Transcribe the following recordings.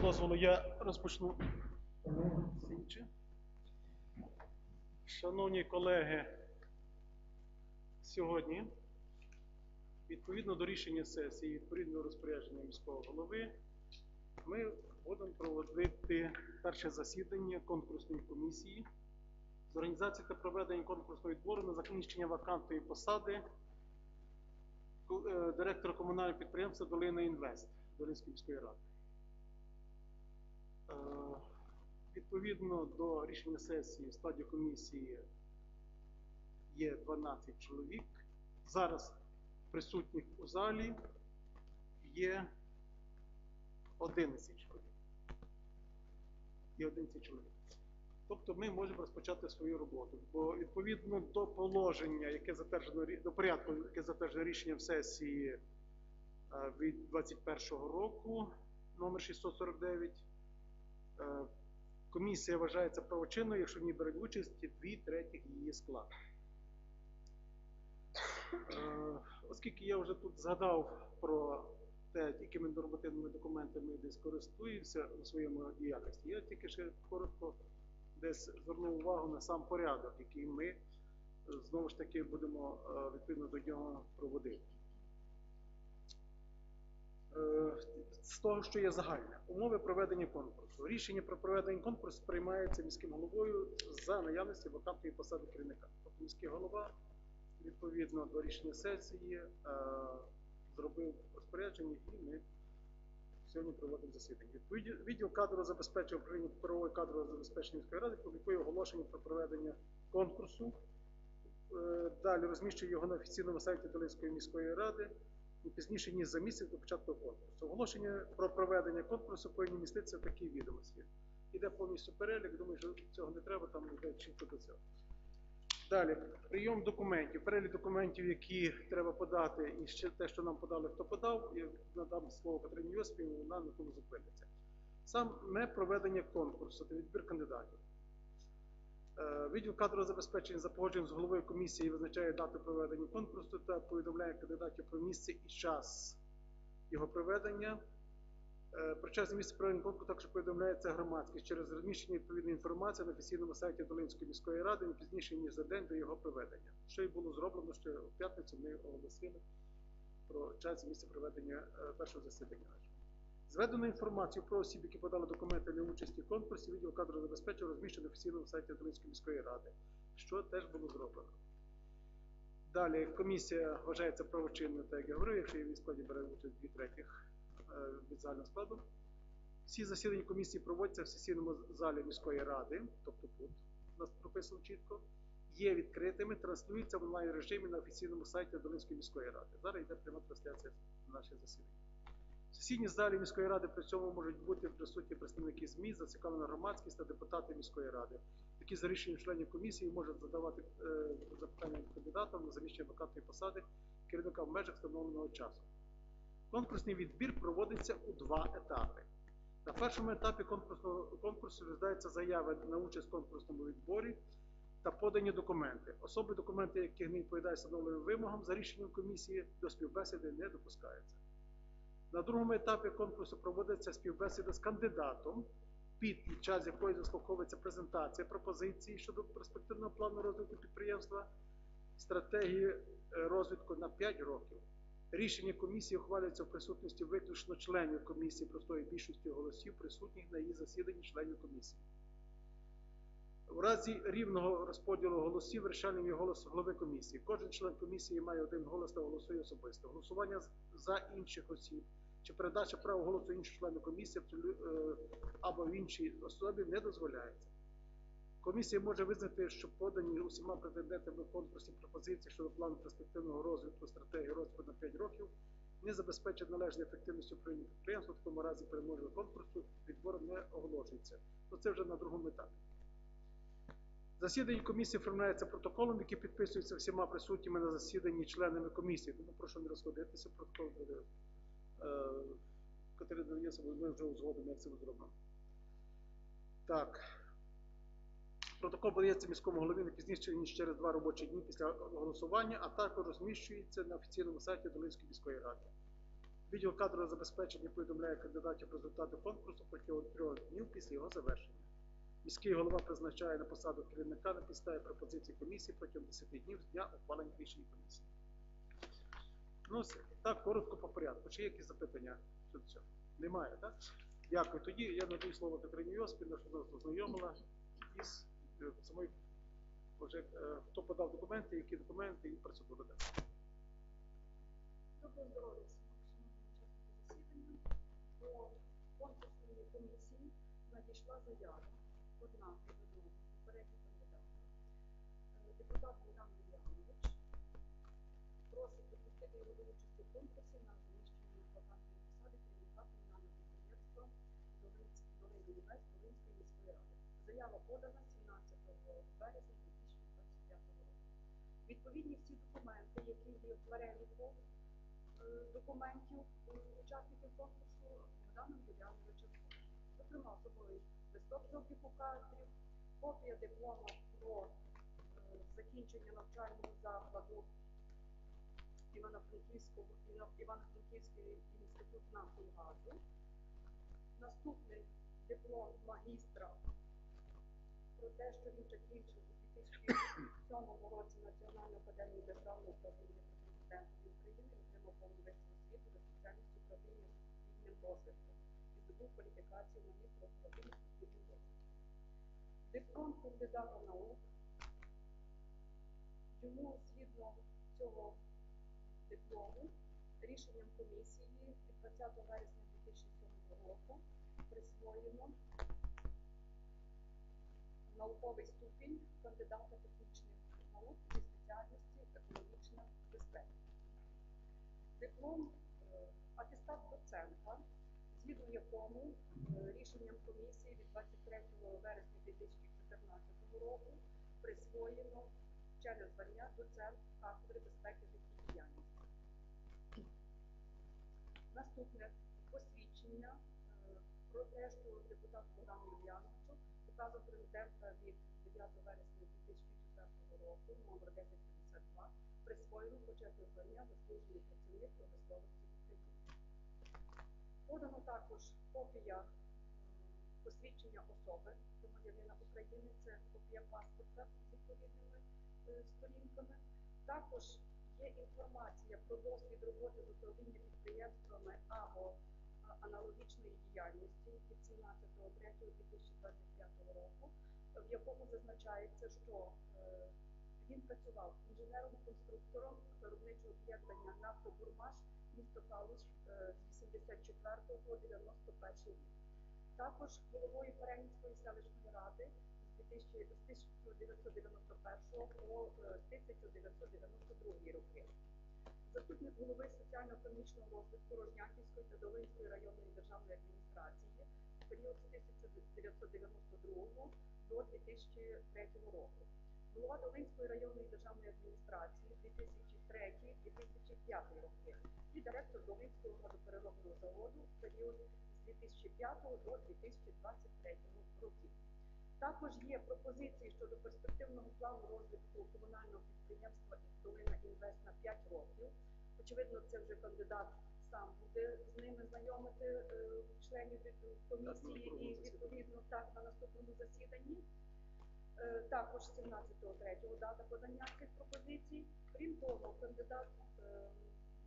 дозволу, я розпочну. Шановні колеги, сьогодні, відповідно до рішення сесії, відповідно до розпорядження міського голови, ми будемо проводити перше засідання конкурсної комісії з організації та проведення конкурсного відбору на закінчення вакантної посади е, директора комунального підприємства Долина Інвест Долинської міської ради. Е, Відповідно до рішення сесії в складі комісії є 12 чоловік. Зараз присутніх у залі є 11 чоловік. Є 11 чоловік. Тобто ми можемо розпочати свою роботу. Бо відповідно до положення, яке затверджено до порядку, яке затверджено рішенням сесії е, від 21 року, номер 649, е, комісія вважається правочинною, якщо в ній беруть участь дві третіх її складу. Е, Оскільки я вже тут згадав про те, якими нормативними документами десь користуюся у своєму діяльності, я тільки ще коротко десь звернув увагу на сам порядок, який ми е, знову ж таки будемо е, відповідно до нього проводити. Е, З того, що є загальне, умови проведення конкурсу. Рішення про проведення конкурсу приймається міським головою за наявності вакантної посади керівника. Тобто міський голова відповідно до рішення сесії е, зробив розпорядження і ми сьогодні проводимо засідання. Відділ кадрового забезпечення управління паперової кадрового забезпечення міської ради публікує оголошення про проведення конкурсу. Е, Далі розміщує його на офіційному сайті Долинської міської ради не пізніше, ніж за місяць до початку конкурсу. Оголошення про проведення конкурсу повинні міститися в такій відомості. Іде повністю перелік, думаю, що цього не треба, там йде чітко до цього. Далі, прийом документів, перелік документів, які треба подати, і ще те, що нам подали, хто подав, я надам слово Катерині Йосипівні, вона на тому зупиниться. Саме проведення конкурсу та відбір кандидатів. Е, Відділ кадрового забезпечення за погодженням з головою комісії визначає дату проведення конкурсу та повідомляє кандидатів про місце і час його проведення. Е, Про час і місце проведення конкурсу також повідомляється громадськість через розміщення відповідної інформації на офіційному сайті Долинської міської ради не пізніше, ніж за день до його проведення. Що й було зроблено, що в п'ятницю ми оголосили про час і місце проведення е, першого засідання. Зведену інформацію про осіб, які подали документи для участі в конкурсі, відділ кадрового забезпечення розміщено на офіційному сайті Долинської міської ради, що теж було зроблено. Далі комісія вважається правочинною, так як я говорив, якщо її в складі бере участь дві третіх е, від загального складу. Всі засідання комісії проводяться в сесійному залі міської ради, тобто тут у нас прописано чітко, є відкритими, транслюються в онлайн режимі на офіційному сайті Долинської міської ради. Зараз йде пряма трансляція наших засідань. Сесійній залі міської ради при цьому можуть бути присутні представники ЗМІ, зацікавлена громадськість та депутати міської ради, які за рішенням членів комісії можуть задавати е, запитання кандидатам на заміщення вакантної посади керівника в межах встановленого часу. Конкурсний відбір проводиться у два етапи. На першому етапі конкурсу розглядається заява на участь в конкурсному відборі та подані документи. Особи, документи, яких не відповідають встановленим вимогам, за рішенням комісії до співбесіди не допускаються. На другому етапі конкурсу проводиться співбесіда з кандидатом, під час якої заслуховується презентація пропозиції щодо перспективного плану розвитку підприємства, стратегії е, розвитку на 5 років. Рішення комісії ухвалюється в присутності виключно членів комісії простої більшості голосів, присутніх на її засіданні членів комісії. В разі рівного розподілу голосів вирішальним є голос голови комісії. Кожен член комісії має один голос та голосує особисто. Голосування за інших осіб чи передача права голосу іншого члена комісії е, або в іншій особі не дозволяється. Комісія може визнати, що подані усіма претендентами в конкурсі пропозиції щодо плану перспективного розвитку стратегії розвитку на 5 років не забезпечить належної ефективності управління підприємства, в такому разі переможного конкурсу відбор не оголошується. Ну це вже на другому етапі. Засідання комісії оформляється протоколом, який підписується всіма присутніми на засіданні членами комісії. Тому прошу не розходитися, протокол буде. Е, Катерина Данієса, ми вже узгодимо, як це буде зроблено. Так. Протокол подається міському голові не пізніше, ніж через два робочі дні після голосування, а також розміщується на офіційному сайті Долинської міської ради. Відділ кадрового забезпечення повідомляє кандидатів про результати конкурсу протягом трьох днів після його завершення. Міський голова призначає на посаду керівника на підставі пропозицій комісії протягом 10 днів з дня ухвалення рішень комісії. Ну, все. так, коротко по порядку. Чи є якісь запитання щодо цього? Немає, так? Дякую. Тоді я надаю слово Катерині Йоспіну, що нас ознайомила із е, самою, вже, е, хто подав документи, які документи і процедура. далі. Доброго здоров'я шановні засідання. До конкурсної комісії надійшла заява одна від одного попереднього кандидата. Е, Депутат Богдан Юліанович просить допустити його до участі в конкурсі на заміщення вакантної посади керівника комунального підприємства Долинськ- Долинний Інвест Долинської міської ради. Заява подана 17 березня 2025 року. Відповідні всі документи, які є в переліку е, документів е, учасників конкурсу Богданом Юліановичем. Зокрема, собою листок з обліку кадрів, копія диплома про е, закінчення навчального закладу Івано-Франківського Івано- Івано-Франківський інститут газу. Наступний диплом магістра про те, що він закінчив 2007 році Національну академію державного управління при України, отримав повну вищу освіту за спеціальністю управління суспільним розвитком і здобув кваліфікацію магістра управління суспільним розвитком. Диплом кандидата наук. Йому згідно цього диплому рішенням комісії від 20 вересня 2007 року присвоєно науковий ступінь кандидата технічних наук зі спеціальності екологічна безпека. Диплом е, атестат доцента, згідно якому е, рішенням комісії від 23 вересня 2014 року присвоєно вчене звання доцент кафедри безпеки життєдіяльності. Наступне посвідчення е, про те, що депутат Богдан Юліановичу указом президента від 9 вересня 2004 року номер 1052 присвоєно почесне звання заслужений працівник промисловості України. Подано також копія посвідчення особи громадянина України, це копія паспорта з відповідними е, сторінками. Також є інформація про досвід роботи з управління підприємствами або аналогічної діяльності від 17.03.2025 року, в якому зазначається, що е, він працював інженером-конструктором виробничого об'єднання «Нафтобурмаш» місто Калуш е, з 84 по 91 рік. Також головою Перенівської селищної ради з 2000 з 1991 по е, 1992 роки. Заступник голови соціально-економічного розвитку Рожнятівської та Долинської районної державної адміністрації в період з 1992 до 2003 року. Голова Долинської районної державної адміністрації 2003-2005 роки і директор Долинського газопереробного заводу в період з 2005 до 2023 років. Також є пропозиції щодо перспективного плану розвитку комунального підприємства Долина Інвест на 5 років. Очевидно, це вже кандидат сам буде з ними знайомити е, членів комісії і відповідно так на наступному засіданні. Е, Також 17.03 дата подання цих пропозицій. Крім того, кандидат е,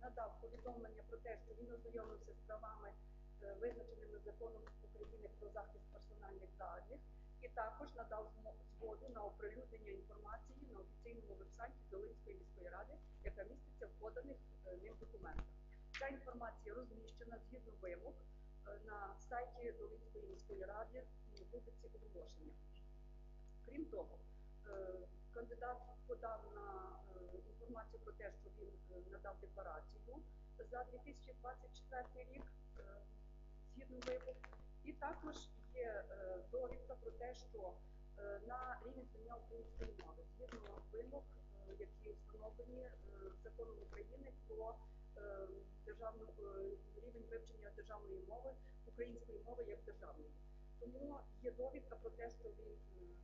надав повідомлення про те, що він ознайомився з правами, визначеними законом України про захист персональних даних, також надав згоду на оприлюднення інформації на офіційному вебсайті Долинської міської ради, яка міститься в поданих е, ним документах. Ця інформація розміщена згідно вимог е, на сайті Долинської міської ради м, вулиці Оголошення. Крім того, е, кандидат подав на інформацію про те, що він надав декларацію за 2024 рік згідно вимог. І також є е, довідка про те, що е, на рівень знання української мови згідно вимог, е, які встановлені законом України про державну рівень вивчення державної мови української мови як державної. Тому є довідка про те, що він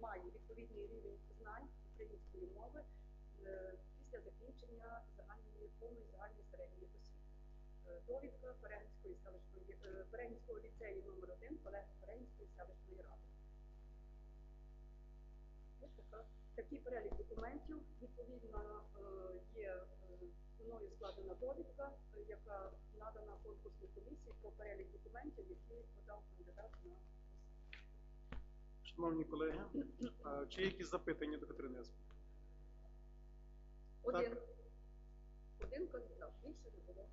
має відповідний рівень знань української мови після закінчення загальної повної загальної середньої довідка Перенської селищної е, ліцею номер 1 Перенської селищної ради. Така, такий перелік документів. Відповідно, е, є е, мною складена довідка, е, яка надана конкурсній комісії про перелік документів, які подав кандидат на посаду. Шановні колеги, чи є якісь запитання до Катерини? Один. Один кандидат, більше не було.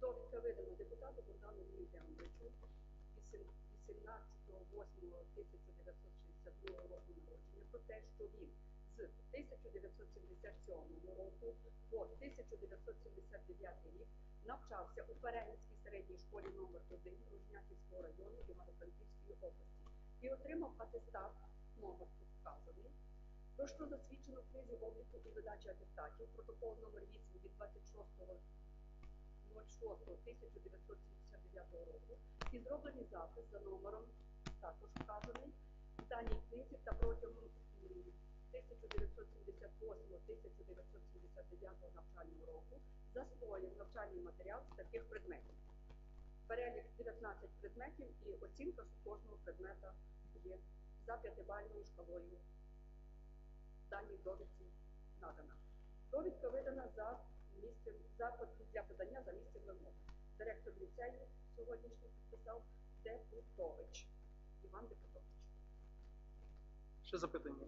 Довідка видана депутату Богдану Мільяновичу 18.08.1962 року народження. Про те, що він з 1977 року по 1979 рік навчався у Перенській середній школі номер 1 Ружняківського району Івано-Франківської області і отримав атестат номер вказаний, про що засвідчено в книзі обліку і видачі атестатів протокол номер 8 від 26.06.1979 року і зроблений запис за номером також вказаний в даній книзі та протягом 1978-1979 навчального року засвоїв навчальний матеріал з таких предметів. Перелік 19 предметів і оцінка з кожного предмета є за п'ятибальною шкалою даній довідці надана. Довідка видана за місцем за для подання за місцем вимоги. Директор ліцею сьогоднішній підписав Депутович Іван Депутович. Ще запитання?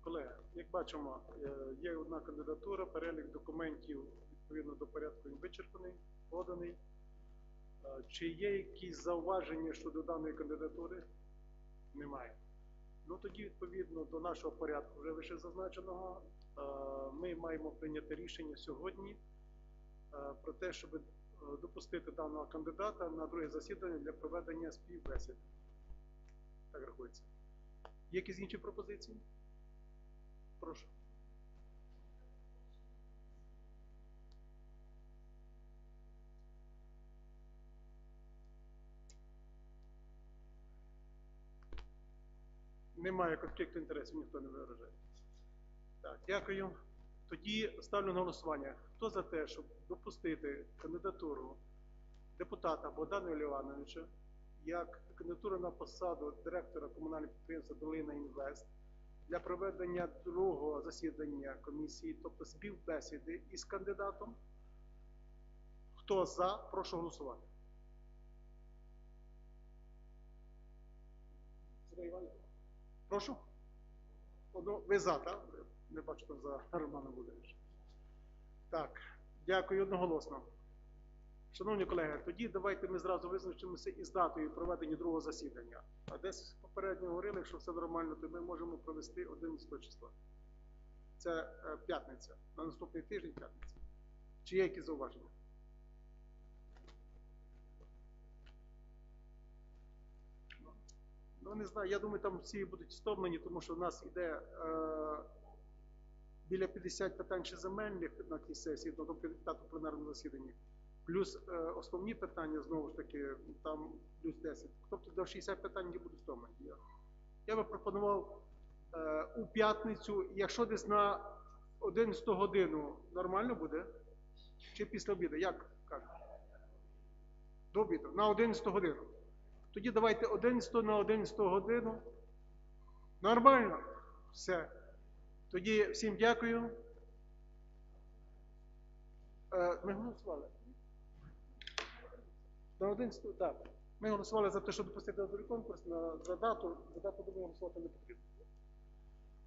Колеги, як бачимо, е, є одна кандидатура, перелік документів відповідно до порядку вичерпаний, поданий. Е, Чи є якісь зауваження щодо даної кандидатури? Немає. Ну тоді, відповідно до нашого порядку, вже вище зазначеного, е, ми маємо прийняти рішення сьогодні про те, щоб допустити даного кандидата на друге засідання для проведення співбесід. Так рахується. Є якісь інші пропозиції? Прошу. Немає конфлікту інтересів, ніхто не виражає. Так, дякую. Тоді ставлю на голосування. Хто за те, щоб допустити кандидатуру депутата Богдана Івановича як кандидатуру на посаду директора комунального підприємства Долина Інвест для проведення другого засідання комісії, тобто співбесіди із кандидатом. Хто за, прошу голосувати. Прошу. Ви за, так? Не бачу там за Романа Володимировича. Так, дякую одноголосно. Шановні колеги, тоді давайте ми зразу визначимося із датою проведення другого засідання. А десь попередньо говорили, якщо все нормально, то ми можемо провести 11 числа. Це е, п'ятниця. На наступний тиждень п'ятниця. Чи є якісь зауваження? Ну, не знаю, я думаю, там всі будуть стомлені, тому що в нас йде е, біля 50 питань ще земельних на тій сесії, на тому п'ятому пленарному засіданні. Плюс е, основні питання, знову ж таки, там плюс 10. Тобто до 60 питань не буде. Я, я би пропонував е, у п'ятницю, якщо десь на 11 годину нормально буде, чи після обіду, як кажуть? До обіду, на 11 годину. Тоді давайте 11 на 11 годину. Нормально? Все. Тоді всім дякую. Е, Ми голосували. На 11, так. Ми голосували за те, щоб допустити на конкурс, на, за дату. За дату, думаю, голосувати не потрібно.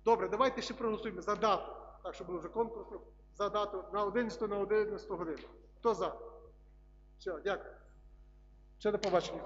Добре, давайте ще проголосуємо за дату. Так, щоб було вже конкурс. За дату на 11 на 11 годину. Хто за? Все, дякую. Ще до побачення.